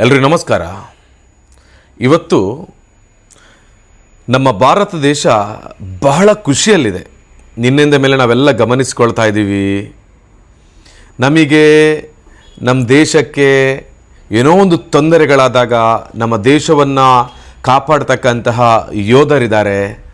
ಎಲ್ರಿಗೂ ನಮಸ್ಕಾರ. ಇವತ್ತು ನಮ್ಮ ಭಾರತ ದೇಶ ಬಹಳ ಖುಷಿಯಲ್ಲಿದೆ. ನಿನ್ನಿಂದ ಮೇಲೆ ನಾವೆಲ್ಲ ಗಮನಿಸ್ಕೊಳ್ತಾ ಇದ್ದೀವಿ. ನಮಗೆ ನಮ್ಮ ದೇಶಕ್ಕೆ ಏನೋ ಒಂದು ತೊಂದರೆಗಳಾದಾಗ ನಮ್ಮ ದೇಶವನ್ನು ಕಾಪಾಡ್ತಕ್ಕಂತಹ ಯೋಧರಿದ್ದಾರೆ.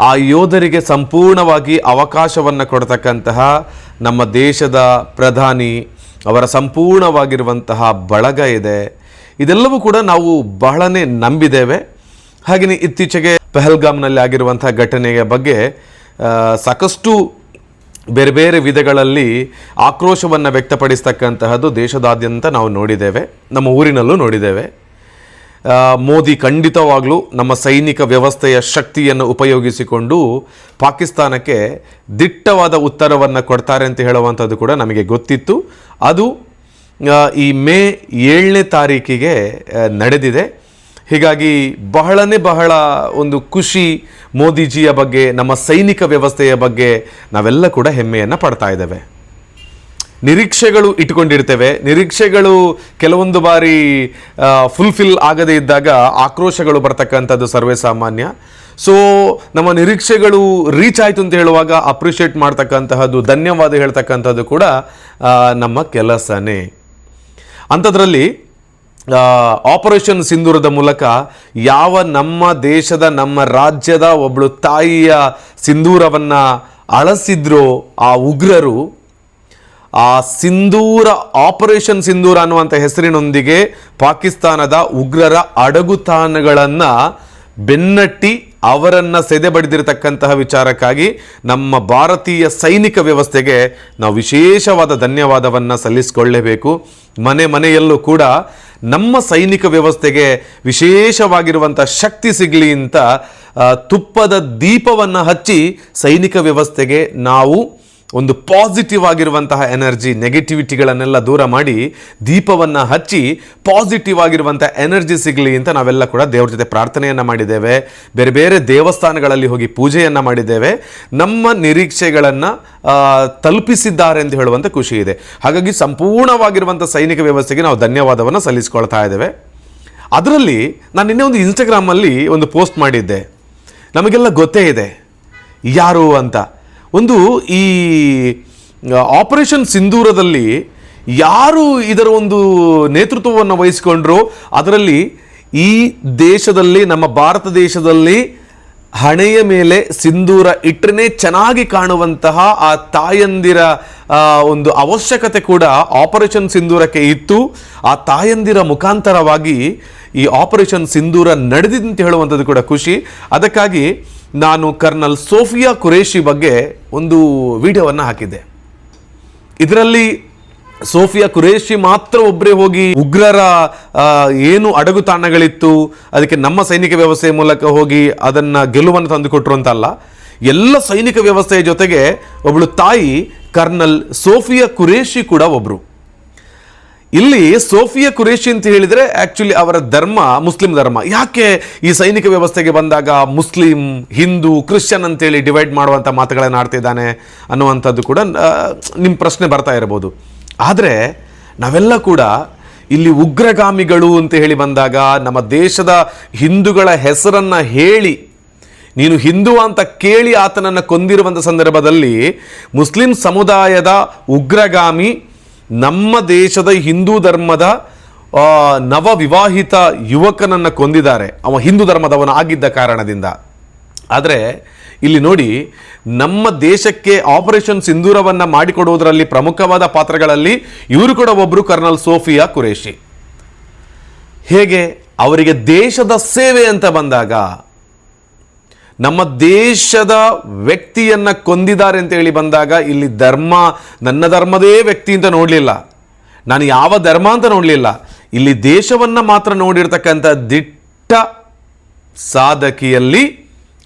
ಆ ಯೋಧರಿಗೆ ಸಂಪೂರ್ಣವಾಗಿ ಅವಕಾಶವನ್ನು ಕೊಡ್ತಕ್ಕಂತಹ ನಮ್ಮ ದೇಶದ ಪ್ರಧಾನಿ ಅವರ ಸಂಪೂರ್ಣವಾಗಿರುವಂತಹ ಬಳಗ ಇದೆ. ಇದೆಲ್ಲವೂ ಕೂಡ ನಾವು ಬಹಳನೇ ನಂಬಿದ್ದೇವೆ. ಹಾಗೆಯೇ ಇತ್ತೀಚೆಗೆ ಪೆಹಲ್ಗಾಮ್ನಲ್ಲಿ ಆಗಿರುವಂಥ ಘಟನೆಯ ಬಗ್ಗೆ ಸಾಕಷ್ಟು ಬೇರೆ ಬೇರೆ ವಿಧಗಳಲ್ಲಿ ಆಕ್ರೋಶವನ್ನು ವ್ಯಕ್ತಪಡಿಸ್ತಕ್ಕಂತಹದ್ದು ದೇಶದಾದ್ಯಂತ ನಾವು ನೋಡಿದ್ದೇವೆ, ನಮ್ಮ ಊರಿನಲ್ಲೂ ನೋಡಿದ್ದೇವೆ. ಮೋದಿ ಖಂಡಿತವಾಗಲೂ ನಮ್ಮ ಸೈನಿಕ ವ್ಯವಸ್ಥೆಯ ಶಕ್ತಿಯನ್ನು ಉಪಯೋಗಿಸಿಕೊಂಡು ಪಾಕಿಸ್ತಾನಕ್ಕೆ ದಿಟ್ಟವಾದ ಉತ್ತರವನ್ನು ಕೊಡ್ತಾರೆ ಅಂತ ಹೇಳುವಂಥದ್ದು ಕೂಡ ನಮಗೆ ಗೊತ್ತಿತ್ತು. ಅದು ಈ ಮೇ ಏಳನೇ ತಾರೀಕಿಗೆ ನಡೆದಿದೆ. ಹೀಗಾಗಿ ಬಹಳನೇ ಬಹಳ ಒಂದು ಖುಷಿ ಮೋದಿಜಿಯ ಬಗ್ಗೆ, ನಮ್ಮ ಸೈನಿಕ ವ್ಯವಸ್ಥೆಯ ಬಗ್ಗೆ ನಾವೆಲ್ಲ ಕೂಡ ಹೆಮ್ಮೆಯನ್ನು ಪಡ್ತಾ ಇದ್ದೇವೆ. ನಿರೀಕ್ಷೆಗಳು ಇಟ್ಕೊಂಡಿರ್ತೇವೆ. ನಿರೀಕ್ಷೆಗಳು ಕೆಲವೊಂದು ಬಾರಿ ಫುಲ್ಫಿಲ್ ಆಗದೇ ಇದ್ದಾಗ ಆಕ್ರೋಶಗಳು ಬರ್ತಕ್ಕಂಥದ್ದು ಸರ್ವೇ ಸಾಮಾನ್ಯ. ಸೊ ನಮ್ಮ ನಿರೀಕ್ಷೆಗಳು ರೀಚ್ ಆಯಿತು ಅಂತ ಹೇಳುವಾಗ ಅಪ್ರಿಷಿಯೇಟ್ ಮಾಡ್ತಕ್ಕಂತಹದ್ದು, ಧನ್ಯವಾದ ಹೇಳ್ತಕ್ಕಂಥದ್ದು ಕೂಡ ನಮ್ಮ ಕೆಲಸನೇ. ಅಂಥದ್ರಲ್ಲಿ ಆಪರೇಷನ್ ಸಿಂಧೂರದ ಮೂಲಕ ಯಾವ ನಮ್ಮ ದೇಶದ, ನಮ್ಮ ರಾಜ್ಯದ ಒಬ್ಬಳು ತಾಯಿಯ ಸಿಂಧೂರವನ್ನು ಅಳಸಿದ್ರೋ ಆ ಉಗ್ರರು, ಆ ಸಿಂಧೂರ ಆಪರೇಷನ್ ಸಿಂಧೂರ ಅನ್ನುವಂಥ ಹೆಸರಿನೊಂದಿಗೆ ಪಾಕಿಸ್ತಾನದ ಉಗ್ರರ ಅಡಗುತಾಣಗಳನ್ನು ಬೆನ್ನಟ್ಟಿ ಅವರನ್ನು ಸೆದೆ ಬಡಿದಿರತಕ್ಕಂತಹ ವಿಚಾರಕ್ಕಾಗಿ ನಮ್ಮ ಭಾರತೀಯ ಸೈನಿಕ ವ್ಯವಸ್ಥೆಗೆ ನಾವು ವಿಶೇಷವಾದ ಧನ್ಯವಾದವನ್ನು ಸಲ್ಲಿಸಿಕೊಳ್ಳಲೇಬೇಕು ಮನೆ ಮನೆಯಲ್ಲೂ ಕೂಡ ನಮ್ಮ ಸೈನಿಕ ವ್ಯವಸ್ಥೆಗೆ ವಿಶೇಷವಾಗಿರುವಂಥ ಶಕ್ತಿ ಸಿಗಲಿ ಅಂತ ತುಪ್ಪದ ದೀಪವನ್ನು ಹಚ್ಚಿ ಸೈನಿಕ ವ್ಯವಸ್ಥೆಗೆ ನಾವು ಒಂದು ಪಾಸಿಟಿವ್ ಆಗಿರುವಂತಹ ಎನರ್ಜಿ ನೆಗೆಟಿವಿಟಿಗಳನ್ನೆಲ್ಲ ದೂರ ಮಾಡಿ ದೀಪವನ್ನು ಹಚ್ಚಿ ಪಾಸಿಟಿವ್ ಆಗಿರುವಂಥ ಎನರ್ಜಿ ಸಿಗಲಿ ಅಂತ ನಾವೆಲ್ಲ ಕೂಡ ದೇವ್ರ ಜೊತೆ ಪ್ರಾರ್ಥನೆಯನ್ನು ಮಾಡಿದ್ದೇವೆ. ಬೇರೆ ಬೇರೆ ದೇವಸ್ಥಾನಗಳಲ್ಲಿ ಹೋಗಿ ಪೂಜೆಯನ್ನು ಮಾಡಿದ್ದೇವೆ. ನಮ್ಮ ನಿರೀಕ್ಷೆಗಳನ್ನು ತಲುಪಿಸಿದ್ದಾರೆ ಎಂದು ಹೇಳುವಂಥ ಖುಷಿ ಇದೆ. ಹಾಗಾಗಿ ಸಂಪೂರ್ಣವಾಗಿರುವಂಥ ಸೈನಿಕ ವ್ಯವಸ್ಥೆಗೆ ನಾವು ಧನ್ಯವಾದವನ್ನು ಸಲ್ಲಿಸ್ಕೊಳ್ತಾ ಇದ್ದೇವೆ. ಅದರಲ್ಲಿ ನಾನು ನಿನ್ನೆ ಒಂದು ಇನ್ಸ್ಟಾಗ್ರಾಮಲ್ಲಿ ಒಂದು ಪೋಸ್ಟ್ ಮಾಡಿದ್ದೆ. ನಮಗೆಲ್ಲ ಗೊತ್ತೇ ಇದೆ. ಯಾರು ಅಂತ. ಒಂದು ಈ ಆಪರೇಷನ್ ಸಿಂಧೂರದಲ್ಲಿ ಯಾರು ಇದರ ಒಂದು ನೇತೃತ್ವವನ್ನು ವಹಿಸಿಕೊಂಡ್ರು? ಅದರಲ್ಲಿ ಈ ದೇಶದಲ್ಲಿ, ನಮ್ಮ ಭಾರತ ದೇಶದಲ್ಲಿ ಹಣೆಯ ಮೇಲೆ ಸಿಂಧೂರ ಇಟ್ಟರೆ ಚೆನ್ನಾಗಿ ಕಾಣುವಂತಹ ಆ ತಾಯಂದಿರ ಒಂದು ಅವಶ್ಯಕತೆ ಕೂಡ ಆಪರೇಷನ್ ಸಿಂಧೂರಕ್ಕೆ ಇತ್ತು. ಆ ತಾಯಂದಿರ ಮುಖಾಂತರವಾಗಿ ಈ ಆಪರೇಷನ್ ಸಿಂಧೂರ ನಡೆದಿದೆ ಅಂತ ಹೇಳುವಂಥದ್ದು ಕೂಡ ಖುಷಿ. ಅದಕ್ಕಾಗಿ ನಾನು ಕರ್ನಲ್ ಸೋಫಿಯಾ ಕುರೇಶಿ ಬಗ್ಗೆ ಒಂದು ವಿಡಿಯೋವನ್ನು ಹಾಕಿದ್ದೆ. ಇದರಲ್ಲಿ ಸೋಫಿಯಾ ಕುರೇಶಿ ಮಾತ್ರ ಒಬ್ಬರೇ ಹೋಗಿ ಉಗ್ರರ ಏನು ಅಡಗು ತಾಣಗಳಿತ್ತು, ಅದಕ್ಕೆ ನಮ್ಮ ಸೈನಿಕ ವ್ಯವಸ್ಥೆಯ ಮೂಲಕ ಹೋಗಿ ಅದನ್ನು ಗೆಲುವನ್ನು ತಂದುಕೊಟ್ರು ಅಂತಲ್ಲ, ಎಲ್ಲ ಸೈನಿಕ ವ್ಯವಸ್ಥೆಯ ಜೊತೆಗೆ ಒಬ್ಬಳು ತಾಯಿ ಕರ್ನಲ್ ಸೋಫಿಯಾ ಕುರೇಶಿ ಕೂಡ ಒಬ್ಬರು ಇಲ್ಲಿ ಸೋಫಿಯಾ ಕುರೇಶಿ ಅಂತ ಹೇಳಿದರೆ ಆಕ್ಚುಲಿ ಅವರ ಧರ್ಮ, ಮುಸ್ಲಿಂ ಧರ್ಮ. ಯಾಕೆ ಈ ಸೈನಿಕ ವ್ಯವಸ್ಥೆಗೆ ಬಂದಾಗ ಮುಸ್ಲಿಂ, ಹಿಂದೂ, ಕ್ರಿಶ್ಚಿಯನ್ ಅಂತೇಳಿ ಡಿವೈಡ್ ಮಾಡುವಂಥ ಮಾತುಗಳನ್ನು ಆಡ್ತಿದ್ದಾನೆ ಅನ್ನುವಂಥದ್ದು ಕೂಡ ನಿಮ್ಮ ಪ್ರಶ್ನೆ ಬರ್ತಾ ಇರಬಹುದು. ಆದರೆ ನಾವೆಲ್ಲ ಕೂಡ ಇಲ್ಲಿ ಉಗ್ರಗಾಮಿಗಳು ಅಂತ ಹೇಳಿ ಬಂದಾಗ ನಮ್ಮ ದೇಶದ ಹಿಂದೂಗಳ ಹೆಸರನ್ನು ಹೇಳಿ, ನೀನು ಹಿಂದೂ ಅಂತ ಕೇಳಿ ಆತನನ್ನು ಕೊಂದಿರುವಂಥ ಸಂದರ್ಭದಲ್ಲಿ ಮುಸ್ಲಿಂ ಸಮುದಾಯದ ಉಗ್ರಗಾಮಿ ನಮ್ಮ ದೇಶದ ಹಿಂದೂ ಧರ್ಮದ ನವ ವಿವಾಹಿತ ಯುವಕನನ್ನು ಕೊಂದಿದ್ದಾರೆ. ಅವ ಹಿಂದೂ ಧರ್ಮದವನು ಆಗಿದ್ದ ಕಾರಣದಿಂದ. ಆದರೆ, ಇಲ್ಲಿ ನೋಡಿ, ನಮ್ಮ ದೇಶಕ್ಕೆ ಆಪರೇಷನ್ ಸಿಂಧೂರವನ್ನು ಮಾಡಿಕೊಡುವುದರಲ್ಲಿ ಪ್ರಮುಖವಾದ ಪಾತ್ರಗಳಲ್ಲಿ ಇವರು ಕೂಡ ಒಬ್ಬರು ಕರ್ನಲ್ ಸೋಫಿಯಾ ಕುರೇಶಿ ಹೇಗೆ? ಅವರಿಗೆ ದೇಶದ ಸೇವೆ ಅಂತ ಬಂದಾಗ ನಮ್ಮ ದೇಶದ ವ್ಯಕ್ತಿಯನ್ನ ಕೊಂದಿದ್ದಾರೆ ಅಂತ ಹೇಳಿ ಬಂದಾಗ ಇಲ್ಲಿ ಧರ್ಮ, ನನ್ನ ಧರ್ಮದೇ ವ್ಯಕ್ತಿ ಅಂತ ನೋಡಲಿಲ್ಲ. ನಾನು ಯಾವ ಧರ್ಮ ಅಂತ ನೋಡಲಿಲ್ಲ. ಇಲ್ಲಿ ದೇಶವನ್ನು ಮಾತ್ರ ನೋಡಿರ್ತಕ್ಕಂಥ ದಿಟ್ಟ ಸಾಧಕಿಯಲ್ಲಿ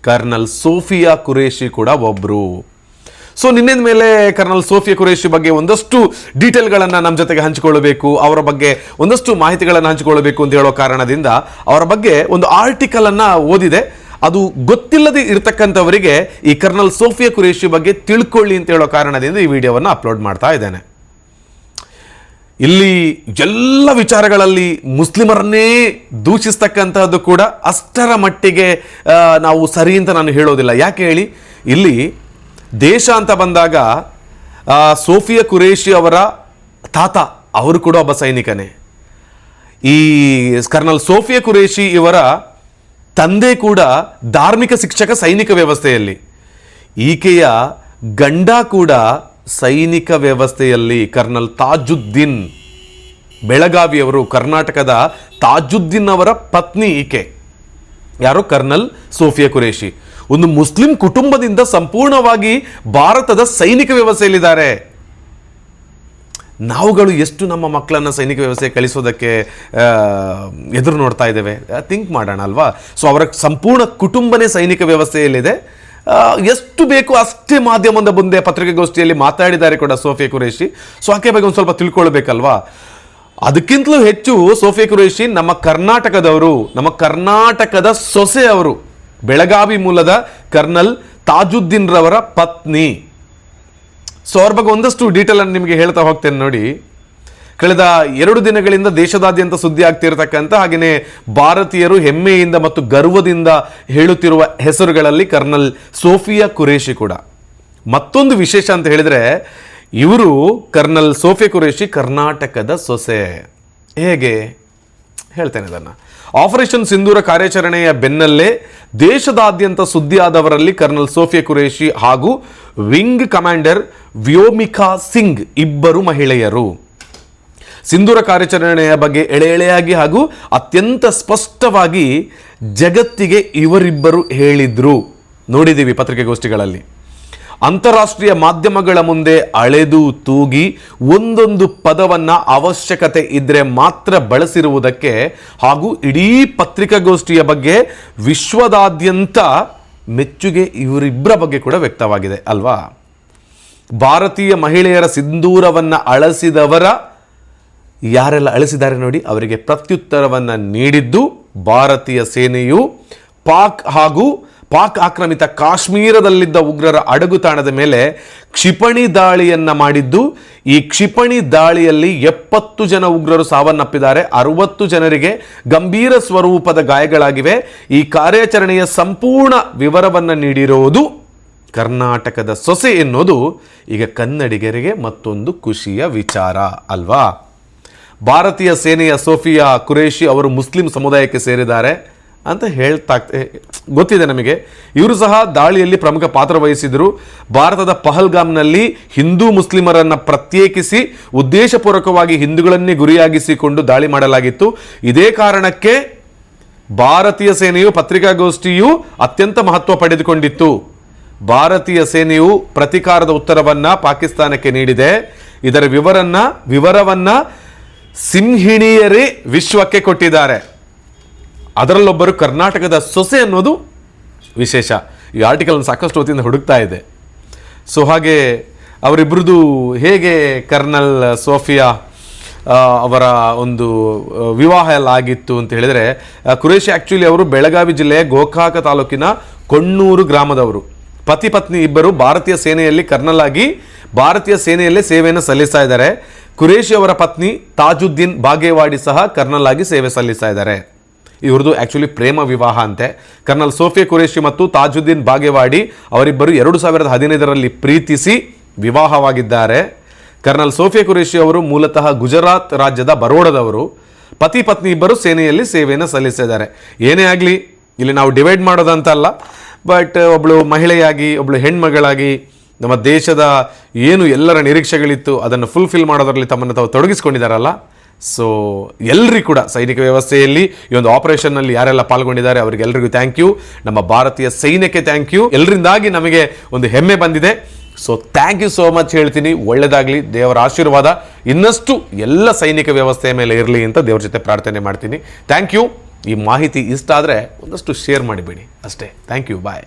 ಕರ್ನಲ್ ಸೋಫಿಯಾ ಕುರೇಶಿ ಕೂಡ ಒಬ್ಬರು ಸೊ, ನಿನ್ನೆದ ಮೇಲೆ ಕರ್ನಲ್ ಸೋಫಿಯಾ ಕುರೇಶಿ ಬಗ್ಗೆ ಒಂದಷ್ಟು ಡೀಟೇಲ್ಗಳನ್ನು ನಮ್ಮ ಜೊತೆಗೆ ಹಂಚಿಕೊಳ್ಳಬೇಕು, ಅವರ ಬಗ್ಗೆ ಒಂದಷ್ಟು ಮಾಹಿತಿಗಳನ್ನು ಹಂಚಿಕೊಳ್ಳಬೇಕು ಅಂತ ಹೇಳೋ ಕಾರಣದಿಂದ ಅವರ ಬಗ್ಗೆ ಒಂದು ಆರ್ಟಿಕಲ್ ಅನ್ನ ಓದಿದೆ. ಅದು ಗೊತ್ತಿಲ್ಲದೆ ಇರತಕ್ಕಂಥವರಿಗೆ ಈ ಕರ್ನಲ್ ಸೋಫಿಯಾ ಕುರೇಶಿ ಬಗ್ಗೆ ತಿಳ್ಕೊಳ್ಳಿ ಅಂತ ಹೇಳೋ ಕಾರಣದಿಂದ ಈ ವಿಡಿಯೋವನ್ನು ಅಪ್ಲೋಡ್ ಮಾಡ್ತಾ ಇದ್ದೇನೆ. ಇಲ್ಲಿ ಎಲ್ಲ ವಿಚಾರಗಳಲ್ಲಿ ಮುಸ್ಲಿಮರನ್ನೇ ದೂಷಿಸ್ತಕ್ಕಂಥದ್ದು ಕೂಡ ಅಷ್ಟರ ಮಟ್ಟಿಗೆ ನಾವು ಸರಿ ಅಂತ ನಾನು ಹೇಳೋದಿಲ್ಲ. ಯಾಕೆ ಹೇಳಿ? ಇಲ್ಲಿ ದೇಶ ಅಂತ ಬಂದಾಗ ಸೋಫಿಯಾ ಕುರೇಶಿ ಅವರ ತಾತ, ಅವರು ಕೂಡ ಒಬ್ಬ ಸೈನಿಕನೇ. ಈ ಕರ್ನಲ್ ಸೋಫಿಯಾ ಕುರೇಶಿ ಇವರ ತಂದೆ ಕೂಡ ಧಾರ್ಮಿಕ ಶಿಕ್ಷಕ ಸೈನಿಕ ವ್ಯವಸ್ಥೆಯಲ್ಲಿ. ಈಕೆಯ ಗಂಡ ಕೂಡ ಸೈನಿಕ ವ್ಯವಸ್ಥೆಯಲ್ಲಿ ಕರ್ನಲ್ ತಾಜುದ್ದೀನ್. ಬೆಳಗಾವಿಯವರು, ಕರ್ನಾಟಕದ ತಾಜುದ್ದೀನ್ ಅವರ ಪತ್ನಿ ಈಕೆ. ಯಾರು? ಕರ್ನಲ್ ಸೋಫಿಯಾ ಕುರೇಶಿ ಒಂದು ಮುಸ್ಲಿಂ ಕುಟುಂಬದಿಂದ ಸಂಪೂರ್ಣವಾಗಿ ಭಾರತದ ಸೈನಿಕ ವ್ಯವಸ್ಥೆಯಲ್ಲಿದ್ದಾರೆ. ನಾವುಗಳು ಎಷ್ಟು ನಮ್ಮ ಮಕ್ಕಳನ್ನು ಸೈನಿಕ ವ್ಯವಸ್ಥೆ ಕಳಿಸೋದಕ್ಕೆ ಎದುರು ನೋಡ್ತಾ ಇದ್ದೇವೆ. ಥಿಂಕ್ ಮಾಡೋಣ ಅಲ್ವಾ? ಸೊ ಅವರ ಸಂಪೂರ್ಣ ಕುಟುಂಬನೇ ಸೈನಿಕ ವ್ಯವಸ್ಥೆಯಲ್ಲಿದೆ. ಎಷ್ಟು ಬೇಕು ಅಷ್ಟೇ ಮಾಧ್ಯಮದ ಮುಂದೆ ಪತ್ರಿಕಾಗೋಷ್ಠಿಯಲ್ಲಿ ಮಾತಾಡಿದ್ದಾರೆ ಕೂಡ ಸೋಫಿಯಾ ಕುರೇಶಿ ಸೊ ಆಕೆ ಬಗ್ಗೆ ಒಂದು ಸ್ವಲ್ಪ ತಿಳ್ಕೊಳ್ಬೇಕಲ್ವಾ? ಅದಕ್ಕಿಂತಲೂ ಹೆಚ್ಚು ಸೋಫಿಯಾ ಕುರೇಶಿ ನಮ್ಮ ಕರ್ನಾಟಕದವರು, ನಮ್ಮ ಕರ್ನಾಟಕದ ಸೊಸೆ ಅವರು ಬೆಳಗಾವಿ ಮೂಲದ ಕರ್ನಲ್ ತಾಜುದ್ದೀನ್ ರವರ ಪತ್ನಿ. ಸೊ ಅವ್ರ ಬಗ್ಗೆ ಒಂದಷ್ಟು ಡೀಟೇಲ್ ಅನ್ನು ನಿಮಗೆ ಹೇಳ್ತಾ ಹೋಗ್ತೇನೆ ನೋಡಿ. ಕಳೆದ ಎರಡು ದಿನಗಳಿಂದ ದೇಶದಾದ್ಯಂತ ಸುದ್ದಿ ಆಗ್ತಿರತಕ್ಕಂಥ ಹಾಗೆಯೇ ಭಾರತೀಯರು ಹೆಮ್ಮೆಯಿಂದ ಮತ್ತು ಗರ್ವದಿಂದ ಹೇಳುತ್ತಿರುವ ಹೆಸರುಗಳಲ್ಲಿ ಕರ್ನಲ್ ಸೋಫಿಯಾ ಕುರೇಶಿ ಕೂಡ. ಮತ್ತೊಂದು ವಿಶೇಷ ಅಂತ ಹೇಳಿದರೆ, ಇವರು ಕರ್ನಲ್ ಸೋಫಿಯಾ ಕುರೇಶಿ ಕರ್ನಾಟಕದ ಸೊಸೆ. ಹೇಗೆ? ಹೇಳ್ತೇನೆ ಅದನ್ನು ಆಪರೇಷನ್ ಸಿಂಧೂರ ಕಾರ್ಯಾಚರಣೆಯ ಬೆನ್ನಲ್ಲೇ ದೇಶದಾದ್ಯಂತ ಸುದ್ದಿಯಾದವರಲ್ಲಿ ಕರ್ನಲ್ ಸೋಫಿಯಾ ಕುರೇಶಿ ಹಾಗೂ ವಿಂಗ್ ಕಮಾಂಡರ್ ವ್ಯೋಮಿಕಾ ಸಿಂಗ್ ಇಬ್ಬರು ಮಹಿಳೆಯರು. ಸಿಂಧೂರ ಕಾರ್ಯಾಚರಣೆಯ ಬಗ್ಗೆ ಎಳೆ ಎಳೆಯಾಗಿ ಹಾಗೂ ಅತ್ಯಂತ ಸ್ಪಷ್ಟವಾಗಿ ಜಗತ್ತಿಗೆ ಇವರಿಬ್ಬರು ಹೇಳಿದ್ರು. ನೋಡಿದ್ದೀವಿ ಪತ್ರಿಕೆಗೋಷ್ಠಿಗಳಲ್ಲಿ. ಅಂತಾರಾಷ್ಟ್ರೀಯ ಮಾಧ್ಯಮಗಳ ಮುಂದೆ ಅಳೆದು ತೂಗಿ ಒಂದೊಂದು ಪದವನ್ನ ಅವಶ್ಯಕತೆ ಇದ್ದರೆ ಮಾತ್ರ ಬಳಸಿರುವುದಕ್ಕೆ ಹಾಗೂ ಇಡೀ ಪತ್ರಿಕಾಗೋಷ್ಠಿಯ ಬಗ್ಗೆ ವಿಶ್ವದಾದ್ಯಂತ ಮೆಚ್ಚುಗೆ ಇವರಿಬ್ಬರ ಬಗ್ಗೆ ಕೂಡ ವ್ಯಕ್ತವಾಗಿದೆ, ಅಲ್ವಾ? ಭಾರತೀಯ ಮಹಿಳೆಯರ ಸಿಂಧೂರವನ್ನು ಅಳಸಿದವರ ಯಾರೆಲ್ಲ ಅಳಿಸಿದ್ದಾರೆ ನೋಡಿ, ಅವರಿಗೆ ಪ್ರತ್ಯುತ್ತರವನ್ನು ನೀಡಿದ್ದು ಭಾರತೀಯ ಸೇನೆಯು. ಪಾಕ್ ಹಾಗೂ ಪಾಕ್ ಆಕ್ರಮಿತ ಕಾಶ್ಮೀರದಲ್ಲಿದ್ದ ಉಗ್ರರ ಅಡಗುತಾಣದ ಮೇಲೆ ಕ್ಷಿಪಣಿ ದಾಳಿಯನ್ನು ಮಾಡಿದ್ದು, ಈ ಕ್ಷಿಪಣಿ ದಾಳಿಯಲ್ಲಿ ಎಪ್ಪತ್ತು ಜನ ಉಗ್ರರು ಸಾವನ್ನಪ್ಪಿದ್ದಾರೆ. ಅರವತ್ತು ಜನರಿಗೆ ಗಂಭೀರ ಸ್ವರೂಪದ ಗಾಯಗಳಾಗಿವೆ. ಈ ಕಾರ್ಯಾಚರಣೆಯ ಸಂಪೂರ್ಣ ವಿವರವನ್ನು ನೀಡಿರುವುದು ಕರ್ನಾಟಕದ ಸೊಸೆ ಎನ್ನುವುದು ಈಗ ಕನ್ನಡಿಗರಿಗೆ ಮತ್ತೊಂದು ಖುಷಿಯ ವಿಚಾರ ಅಲ್ವಾ? ಭಾರತೀಯ ಸೇನೆಯ ಸೋಫಿಯಾ ಕುರೇಶಿ ಅವರು ಮುಸ್ಲಿಂ ಸಮುದಾಯಕ್ಕೆ ಸೇರಿದ್ದಾರೆ. ಅಂತ ಹೇಳ್ತಾ ಗೊತ್ತಿದೆ ನಮಗೆ. ಇವರು ಸಹ ದಾಳಿಯಲ್ಲಿ ಪ್ರಮುಖ ಪಾತ್ರ ವಹಿಸಿದರು. ಭಾರತದ ಪಹಲ್ಗಾಮ್ನಲ್ಲಿ ಹಿಂದೂ ಮುಸ್ಲಿಮರನ್ನು ಪ್ರತ್ಯೇಕಿಸಿ, ಉದ್ದೇಶಪೂರ್ವಕವಾಗಿ ಹಿಂದೂಗಳನ್ನೇ ಗುರಿಯಾಗಿಸಿಕೊಂಡು ದಾಳಿ ಮಾಡಲಾಗಿತ್ತು. ಇದೇ ಕಾರಣಕ್ಕೆ ಭಾರತೀಯ ಸೇನೆಯು ಪತ್ರಿಕಾಗೋಷ್ಠಿಯು ಅತ್ಯಂತ ಮಹತ್ವ ಪಡೆದುಕೊಂಡಿತ್ತು. ಭಾರತೀಯ ಸೇನೆಯು ಪ್ರತಿಕಾರದ ಉತ್ತರವನ್ನ ಪಾಕಿಸ್ತಾನಕ್ಕೆ ನೀಡಿದೆ. ಇದರ ವಿವರನ್ನ, ವಿವರವನ್ನ ಸಿಂಹಿಣಿಯರೇ ವಿಶ್ವಕ್ಕೆ ಕೊಟ್ಟಿದ್ದಾರೆ. ಅದರಲ್ಲೊಬ್ಬರು ಕರ್ನಾಟಕದ ಸೊಸೆ ಅನ್ನೋದು ವಿಶೇಷ. ಈ ಆರ್ಟಿಕಲ್ ಸಾಕಷ್ಟು ಹೊತ್ತಿಂದ ಹುಡುಕ್ತಾ ಇದೆ. ಸೊ ಹಾಗೆ ಅವರಿಬ್ಬರದು ಹೇಗೆ ಕರ್ನಲ್ ಸೋಫಿಯಾ ಅವರ ಒಂದು ವಿವಾಹ ಎಲ್ಲ ಆಗಿತ್ತು ಅಂತ ಹೇಳಿದರೆ ಕುರೇಶಿ ಆ್ಯಕ್ಚುಲಿ ಅವರು ಬೆಳಗಾವಿ ಜಿಲ್ಲೆಯ ಗೋಕಾಕ ತಾಲೂಕಿನ ಕೊಣ್ಣೂರು ಗ್ರಾಮದವರು. ಪತಿ ಪತ್ನಿ ಇಬ್ಬರು ಭಾರತೀಯ ಸೇನೆಯಲ್ಲಿ ಕರ್ನಲ್ ಆಗಿ ಭಾರತೀಯ ಸೇನೆಯಲ್ಲೇ ಸೇವೆಯನ್ನು ಸಲ್ಲಿಸ್ತಾ ಇದ್ದಾರೆ. ಕುರೇಶಿ ಅವರ ಪತ್ನಿ ತಾಜುದ್ದೀನ್ ಬಾಗೇವಾಡಿ ಸಹ ಕರ್ನಲ್ ಆಗಿ ಸೇವೆ ಸಲ್ಲಿಸ್ತಾ ಇದ್ದಾರೆ. ಇವ್ರದ್ದು ಆ್ಯಕ್ಚುಲಿ ಪ್ರೇಮ ವಿವಾಹ ಅಂತೆ. ಕರ್ನಲ್ ಸೋಫಿಯಾ ಕುರೇಶಿ ಮತ್ತು ತಾಜುದ್ದೀನ್ ಬಾಗೇವಾಡಿ ಅವರಿಬ್ಬರು ಎರಡು ಸಾವಿರದ ಹದಿನೈದರಲ್ಲಿ ಪ್ರೀತಿಸಿ ವಿವಾಹವಾಗಿದ್ದಾರೆ. ಕರ್ನಲ್ ಸೋಫಿಯಾ ಕುರೇಶಿ ಅವರು ಮೂಲತಃ ಗುಜರಾತ್ ರಾಜ್ಯದ ಬರೋಡದವರು. ಪತಿ ಪತ್ನಿ ಇಬ್ಬರು ಸೇನೆಯಲ್ಲಿ ಸೇವೆಯನ್ನು ಸಲ್ಲಿಸಿದ್ದಾರೆ. ಏನೇ ಆಗಲಿ, ಇಲ್ಲಿ ನಾವು ಡಿವೈಡ್ ಮಾಡೋದಂತಲ್ಲ. ಬಟ್ ಒಬ್ಬಳು ಮಹಿಳೆಯಾಗಿ ಒಬ್ಬಳು ಹೆಣ್ಮಗಳಾಗಿ ನಮ್ಮ ದೇಶದ ಏನು ಎಲ್ಲರ ನಿರೀಕ್ಷೆಗಳಿತ್ತು ಅದನ್ನು ಫುಲ್ಫಿಲ್ ಮಾಡೋದರಲ್ಲಿ ತಮ್ಮನ್ನು ತಾವು ತೊಡಗಿಸ್ಕೊಂಡಿದ್ದಾರಲ್ಲ. ಸೊ ಎಲ್ಲರಿಗೂ ಕೂಡ ಸೈನಿಕ ವ್ಯವಸ್ಥೆಯಲ್ಲಿ ಈ ಒಂದು ಆಪರೇಷನ್ನಲ್ಲಿ ಯಾರೆಲ್ಲ ಪಾಲ್ಗೊಂಡಿದ್ದಾರೆ ಅವರಿಗೆಲ್ಲರಿಗೂ ಥ್ಯಾಂಕ್ ಯು ನಮ್ಮ ಭಾರತೀಯ ಸೈನ್ಯಕ್ಕೆ ಥ್ಯಾಂಕ್ ಯು ಎಲ್ಲರಿಂದಾಗಿ ನಮಗೆ ಒಂದು ಹೆಮ್ಮೆ ಬಂದಿದೆ. So thank you so much ಹೇಳ್ತೀನಿ. ಒಳ್ಳೆಯದಾಗಲಿ ದೇವರ ಆಶೀರ್ವಾದ. ಇನ್ನಷ್ಟು ಎಲ್ಲ ಸೈನಿಕ ವ್ಯವಸ್ಥೆಯ ಮೇಲೆ ಇರಲಿ ಅಂತ ದೇವ್ರ ಜೊತೆ ಪ್ರಾರ್ಥನೆ ಮಾಡ್ತೀನಿ. ಥ್ಯಾಂಕ್ ಯು ಈ ಮಾಹಿತಿ ಇಷ್ಟ ಆದರೆ ಒಂದಷ್ಟು ಶೇರ್ ಮಾಡಿಬಿಡಿ. ಅಷ್ಟೇ. Thank you bye